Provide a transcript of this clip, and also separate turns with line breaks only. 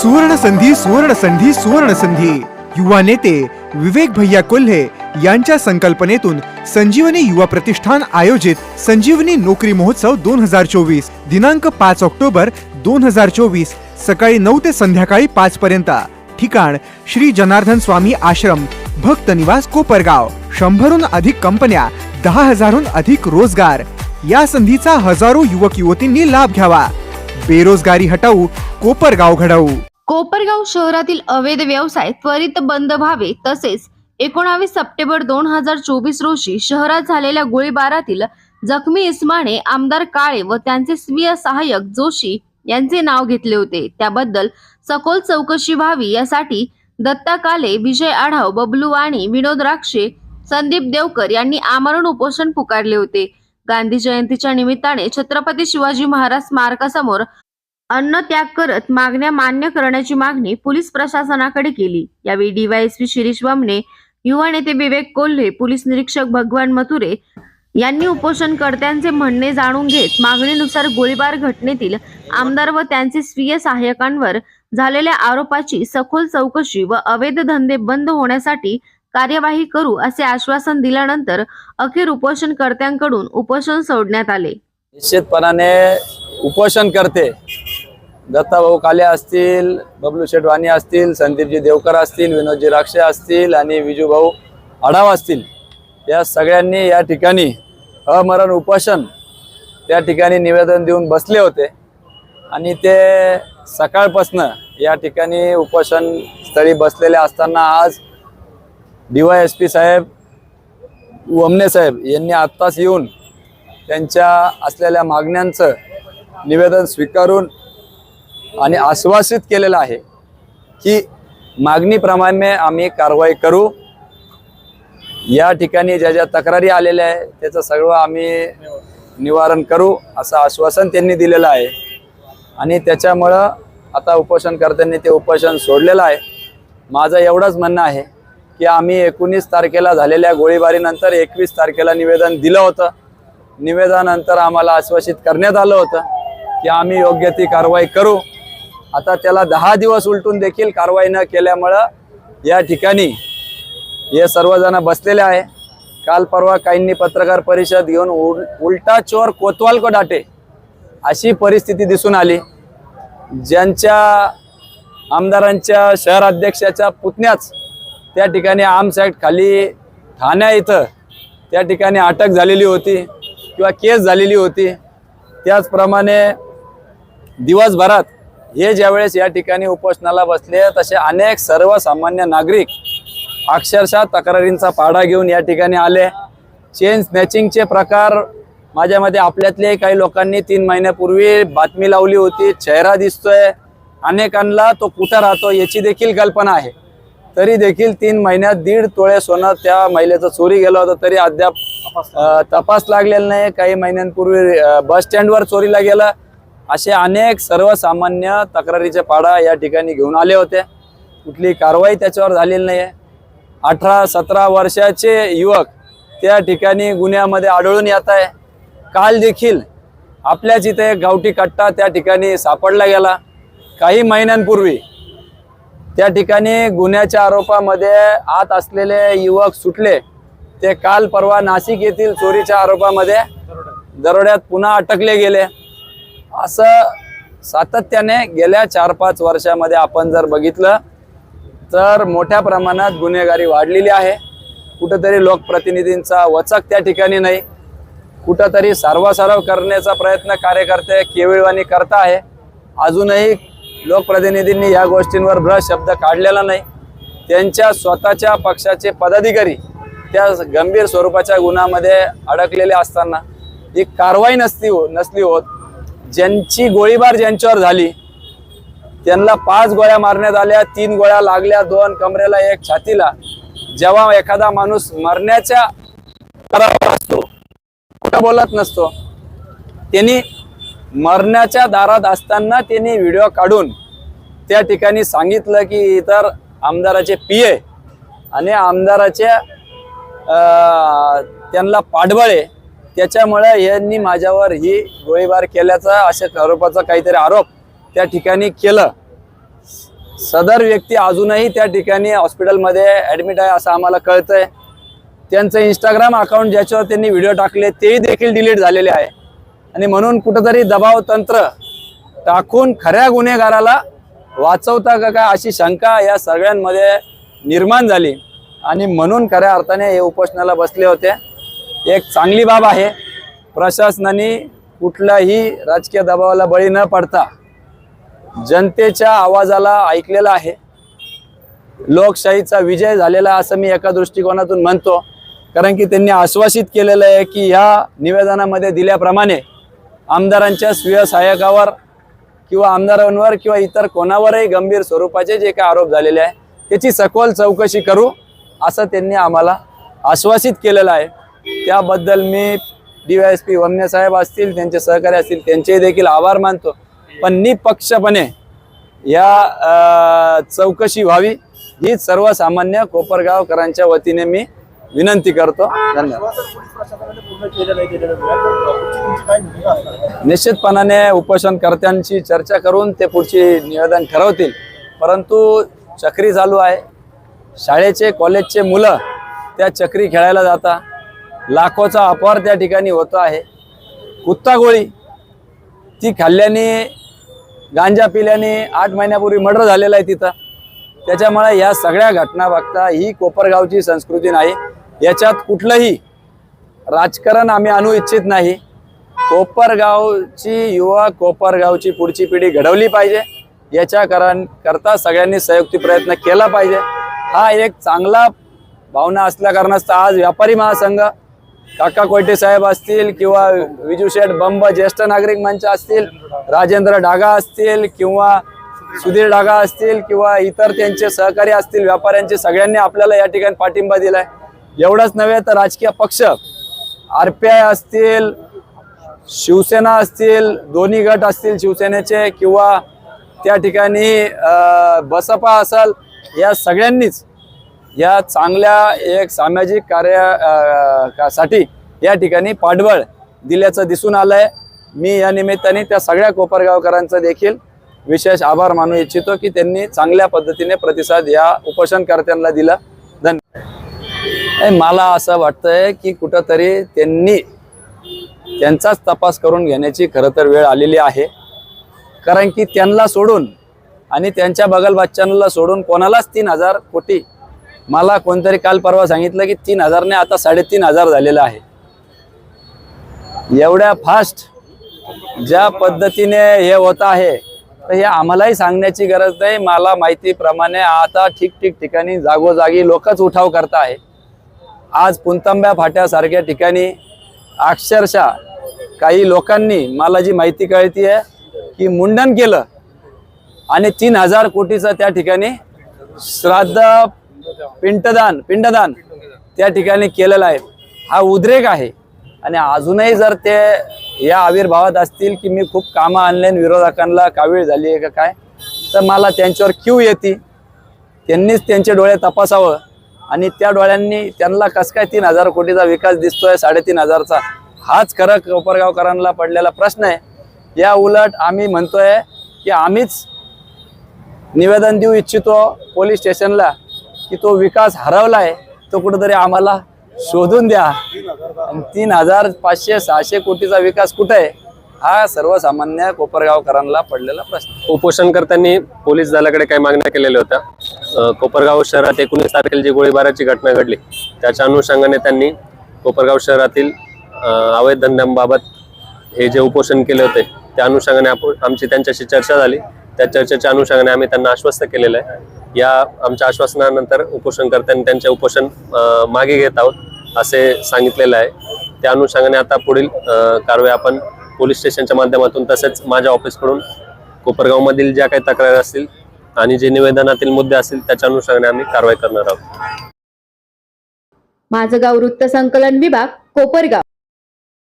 सुवर्ण संधी सुवर्ण संधी सुवर्ण संधी युवा नेते विवेक भैया कोल्हे यांच्या संकल्पनेतून संजीवनी युवा प्रतिष्ठान आयोजित संजीवनी नोकरी महोत्सव दोन हजार चोवीस दिनांक पाच ऑक्टोबर दोन हजार चोवीस सकाळी नऊ ते संध्याकाळी पाच पर्यंत. ठिकाण श्री जनार्दन स्वामी आश्रम भक्त निवास कोपरगाव. शंभरहून अधिक कंपन्या दहा हजारहून अधिक रोजगार. या संधीचा हजारो युवक युवतींनी लाभ घ्यावा. बेरोजगारी हटवू कोपरगाव घडवू.
कोपरगाव शहरातील अवैध व्यवसाय त्वरित बंद व्हावे तसेच एकोणावीस सप्टेंबर दोन हजार चोवीस रोजी शहरात झालेल्या गोळीबारातील जखमी इस्माने आमदार काळे व त्यांचे स्वीय सहाय्यक जोशी यांचे नाव घेतले होते. त्याबद्दल सखोल चौकशी व्हावी यासाठी दत्ता काले विजय आढाव बबलू वाणी विनोद राक्षे संदीप देवकर यांनी आमरण उपोषण पुकारले होते. गांधी जयंतीच्या निमित्ताने छत्रपती शिवाजी महाराज स्मारकासमोर अन्न त्याग करत मागण्या मान्य करण्याची मागणी पोलीस प्रशासनाकडे केली. यावेळी डीवायएसपी शिरीष वामने युवा नेते विवेक कोल्हे पोलीस निरीक्षक भगवान मथुरे यांनी उपोषणकर्त्यांचे म्हणणे जाणून घेत मागणीनुसार गोळीबार घटनेतील आमदार व त्यांचे स्वीय सहाय्यकांवर झालेल्या आरोपाची सखोल चौकशी व अवैध धंदे बंद होण्यासाठी कार्यवाही करू असे आश्वासन दिल्यानंतर अखेर उपोषणकर्त्यांकडून उपोषण सोडण्यात आले.
निश्चितपणाने उपोषण करते दत्ताभाऊ काले असतील बबलू शेटवाणी असतील संदीपजी देवकर असतील विनोदजी राक्षे असतील आणि विजूभाऊ आढाव असतील. या सगळ्यांनी या ठिकाणी अमरण उपोषण त्या ठिकाणी निवेदन देऊन बसले होते. आणि ते सकाळपासनं या ठिकाणी उपोषण स्थळी बसलेले असताना आज डी वाय एस पी साहेब वमने साहेब यांनी आत्ताच येऊन त्यांच्या असलेल्या मागण्यांचं निवेदन स्वीकारून आणि आश्वासित केलेलं आहे की मागणीप्रमाणे आम्ही कारवाई करू. या ठिकाणी ज्या ज्या तक्रारी आलेल्या आहे त्याचं सगळं आम्ही निवारण करू असं आश्वासन त्यांनी दिलेलं आहे. आणि त्याच्यामुळं आता उपोषणकर्त्यांनी ते उपोषण सोडलेलं आहे. माझं एवढंच म्हणणं आहे की आम्ही एकोणीस तारखेला झालेल्या गोळीबारीनंतर एकवीस तारखेला निवेदन दिलं होतं. निवेदनानंतर आम्हाला आश्वासित करण्यात आलं होतं की आम्ही योग्य ती कारवाई करू. आता त्याला दहा दिवस उलटून देखील कारवाई न केल्यामुळं या ठिकाणी हे सर्वजण बसलेले आहे. काल परवा काहींनी पत्रकार परिषद घेऊन उल उलटा चोर कोतवाल को डाटे अशी परिस्थिती दिसून आली. ज्यांच्या आमदारांच्या शहर अध्यक्षाच्या पुतण्याच त्या ठिकाणी आर्म्स खाली ठाण्या इथं त्या ठिकाणी अटक झालेली होती किंवा केस झालेली होती. त्याचप्रमाणे दिवसभरात हे ज्यावेळेस या ठिकाणी उपोषणाला बसले तसे अनेक सर्वसामान्य नागरिक अक्षरशः तक्रारींचा पाढा घेऊन या ठिकाणी आले. चेन स्नॅचिंगचे प्रकार माझ्यामध्ये आपल्यातले काही लोकांनी तीन महिन्यापूर्वी बातमी लावली होती चेहरा दिसतोय. अनेकांना तो कुठं राहतो याची देखील कल्पना आहे. तरी देखील तीन महिन्यात दीड तोळे सोनं त्या महिलेचं चोरी गेलं होतं तरी अद्याप तपास लागलेला नाही. काही महिन्यांपूर्वी बस स्टँडवर चोरीला गेलं. असे अनेक सर्वसामान्य तक्रारीचे पाडा या ठिकाणी घेऊन आले होते. कुठली कारवाई त्याच्यावर झालेली नाही आहे अठरा सतरा वर्षाचे युवक त्या ठिकाणी गुन्ह्यामध्ये आढळून येत आहे. काल देखील आपल्याच इथे एक गावठी कट्टा त्या ठिकाणी सापडला गेला. काही महिन्यांपूर्वी त्या ठिकाणी गुन्ह्याच्या आरोपामध्ये आत असलेले युवक सुटले. ते काल परवा नाशिक येथील चोरीच्या आरोपामध्ये दरोड्यात पुन्हा अटकले गेले. असं सातत्याने गेल्या चार पाच वर्षामध्ये आपण जर बघितलं तर मोठ्या प्रमाणात गुन्हेगारी वाढलेली आहे. कुठंतरी लोकप्रतिनिधींचा वचक त्या ठिकाणी नाही. कुठंतरी सारवासारव करण्याचा प्रयत्न कार्यकर्ते केविळवाणी करता आहे. अजूनही लोकप्रतिनिधींनी या गोष्टींवर भ्रश शब्द काढलेला नाही. त्यांच्या स्वतःच्या पक्षाचे पदाधिकारी त्या गंभीर स्वरूपाच्या गुन्ह्यामध्ये अडकलेले असताना ही कारवाई नसती हो नसली होत. ज्यांची गोळीबार ज्यांच्यावर झाली त्यांना पाच गोळ्या मारण्यात आल्या तीन गोळ्या लागल्या दोन कमरेला एक छातीला. जेव्हा एखादा माणूस मरण्याच्या दारावर असतो कुठं बोलत नसतो. त्यांनी मरण्याच्या दारात असताना त्यांनी व्हिडिओ काढून त्या ठिकाणी सांगितलं की इतर आमदाराचे पिये आणि आमदाराचे त्यांना पाठबळे त्याच्यामुळे यांनी माझ्यावर ही गोळीबार केल्याचा अशा आरोपाचा काहीतरी आरोप त्या ठिकाणी केलं. सदर व्यक्ती अजूनही त्या ठिकाणी हॉस्पिटलमध्ये ॲडमिट आहे असं आम्हाला कळतंय. त्यांचं इंस्टाग्राम अकाउंट ज्याच्यावर त्यांनी व्हिडिओ टाकले तेही देखील डिलीट झालेले आहे. आणि म्हणून कुठंतरी दबाव तंत्र टाकून खऱ्या गुन्हेगाराला वाचवता का काय अशी शंका या सगळ्यांमध्ये निर्माण झाली. आणि म्हणून खऱ्या अर्थाने हे उपोषणाला बसले होते. एक चांगली बाब आहे. प्रशासनाने कुठलाही राजकीय दबावाला बळी न पडता जनतेच्या आवाजाला ऐकलेलं आहे. लोकशाहीचा विजय झालेला असं मी एका दृष्टिकोनातून म्हणतो. कारण की त्यांनी आश्वासित केलेलं आहे की ह्या निवेदनामध्ये दिल्याप्रमाणे आमदारांच्या स्वीय सहाय्यकावर किंवा आमदारांवर किंवा इतर कोणावरही गंभीर स्वरूपाचे जे काही आरोप झालेले आहे त्याची सखोल चौकशी करू असं त्यांनी आम्हाला आश्वासित केलेलं आहे. त्याबद्दल मी D Y S P Vamne साहेब असतील त्यांचे सहकारी असतील त्यांचेही देखील आभार मानतो. पण निपक्षपणे या चौकशी व्हावी ही सर्वसामान्य कोपरगावकरांच्या वतीने मी विनंती करतो. धन्यवाद. निश्चितपणाने उपोषणकर्त्यांशी चर्चा करून ते पुढची निवेदन ठरवतील. परंतु चक्री चालू आहे. शाळेचे कॉलेजचे मुलं त्या चक्री खेळायला जातात. लाखोचा अपवार त्या ठिकाणी होतो आहे. कुत्ता गोळी ती खाल्ल्याने गांजा पिल्याने आठ महिन्यापूर्वी मर्डर झालेला आहे तिथं. त्याच्यामुळे या सगळ्या घटना बघता ही कोपरगावची संस्कृती नाही. याच्यात कुठलंही राजकारण आम्ही आणू इच्छित नाही. कोपरगावची युवा कोपरगावची पुढची पिढी घडवली पाहिजे. याच्या कारण करता सगळ्यांनी संयुक्ती प्रयत्न केला पाहिजे. हा एक चांगला भावना असल्या कारणास्तव आज व्यापारी महासंघ काका कोयटे साहेब असतील किंवा विजू शेठ बंब ज्येष्ठ नागरिक मंच असतील राजेंद्र डागा असतील किंवा सुधीर डागा असतील किंवा इतर त्यांचे सहकारी असतील व्यापाऱ्यांचे सगळ्यांनी आपल्याला या ठिकाणी पाठिंबा दिलाय. एवढंच नव्हे तर राजकीय पक्ष आर पी आय असतील शिवसेना असतील दोन्ही गट असतील शिवसेनेचे किंवा त्या ठिकाणी बसपा असेल या सगळ्यांनीच या चांगल्या एक सामाजिक कार्य का- साठी या ठिकाणी पाठबळ दिल्याचं दिसून आलं आहे मी या निमित्ताने त्या सगळ्या कोपरगावकरांचा देखील विशेष आभार मानू इच्छितो की त्यांनी चांगल्या पद्धतीने प्रतिसाद या उपोषणकर्त्यांना दिला. धन्यवाद मला असं वाटतंय की कुठंतरी त्यांनी त्यांचाच तपास करून घेण्याची खरं तर वेळ आलेली आहे. कारण की त्यांना सोडून आणि त्यांच्या बगल बच्चांना सोडून कोणालाच तीन हजार कोटी मला कोणतरी काल परवा सांगितलं की तीन हजारने आता साडेतीन हजार झालेलं आहे. एवढ्या फास्ट ज्या पद्धतीने हे होत आहे तर हे आम्हालाही सांगण्याची गरज नाही. मला माहितीप्रमाणे आता ठिकठिक ठिकाणी जागोजागी लोकच उठाव करत आहे. आज पुंतंब्या फाट्यासारख्या ठिकाणी अक्षरशः काही लोकांनी मला जी माहिती कळती आहे की मुंडन केलं आणि तीन हजार कोटीचं त्या ठिकाणी श्राद्ध पिंडदान पिंडदान त्या ठिकाणी केलेला आहे. हा उद्रेक आहे. आणि अजूनही जर ते या आविर्भावात असतील की मी खूप कामं आणले विरोधकांना कावीळ झाली आहे का काय तर मला त्यांच्यावर क्यू येते. त्यांनीच त्यांचे डोळे तपासावं. आणि त्या डोळ्यांनी त्यांना कसं काय तीन हजार कोटीचा विकास दिसतोय साडेतीन हजारचा हाच खरं कोपरगावकरांना पडलेला प्रश्न आहे. या उलट आम्ही म्हणतोय की आम्हीच निवेदन देऊ इच्छितो पोलीस स्टेशनला की तो विकास हरवलाय तो कुठंतरी आम्हाला शोधून द्या. आणि तीन हजार पाचशे सहाशे कोटीचा विकास कुठे आहे? हा सर्वसामान्य कोपरगावकरांना पडलेला प्रश्न.
उपोषणकर्त्यांनी पोलीस दलाकडे काही मागण्या केलेल्या होत्या. कोपरगाव शहरात एकोणीस तारखेला जी गोळीबाराची घटना घडली त्याच्या अनुषंगाने त्यांनी कोपरगाव शहरातील अवैध धंद्यांबाबत हे जे उपोषण केले होते त्या अनुषंगाने आपण आमची त्यांच्याशी चर्चा झाली. त्या चर्चेच्या अनुषंगाने आम्ही त्यांना आश्वस्त केलेलं आहे. या आमच्या आश्वासनानंतर उपोषणकर्त्यांनी त्यांचे उपोषण मागे घेत आहोत असे सांगितलेलं आहे. त्या अनुषंगाने आता पुढील कारवाई आपण पोलीस स्टेशनच्या माध्यमातून तसेच माझ्या ऑफिसकडून कोपरगावमधील ज्या काही तक्रारी असतील आणि जे निवेदनातील मुद्दे असतील त्याच्या अनुषंगाने आम्ही कारवाई करणार आहोत.
माझं गाव वृत्त संकलन विभाग कोपरगाव.